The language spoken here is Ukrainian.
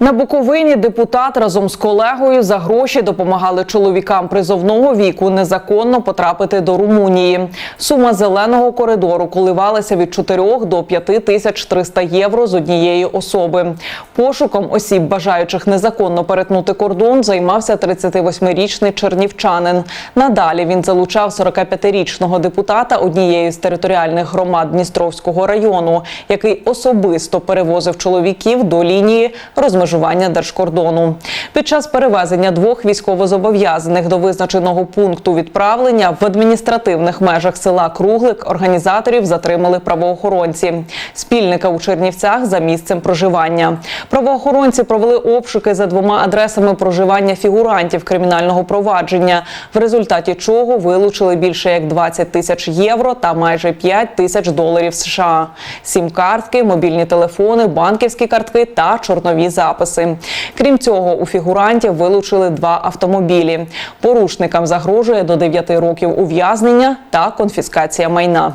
На Буковині депутат разом з колегою за гроші допомагали чоловікам призовного віку незаконно потрапити до Румунії. Сума зеленого коридору коливалася від 4 до 5 тисяч 300 євро з однієї особи. Пошуком осіб, бажаючих незаконно перетнути кордон, займався 38-річний чернівчанин. Надалі він залучав 45-річного депутата однієї з територіальних громад Дністровського району, який особисто перевозив чоловіків до лінії розмежування держкордону. Під час перевезення двох військовозобов'язаних до визначеного пункту відправлення в адміністративних межах села Круглик організаторів затримали правоохоронці. Спільника у Чернівцях за місцем проживання. Правоохоронці провели обшуки за двома адресами проживання фігурантів кримінального провадження, в результаті чого вилучили більше як 20 тисяч євро та майже 5 тисяч доларів США, сім-картки, мобільні телефони, банківські картки та чорнові записи. Крім цього, у фігурантів вилучили два автомобілі. Порушникам загрожує до 9 років ув'язнення та конфіскація майна.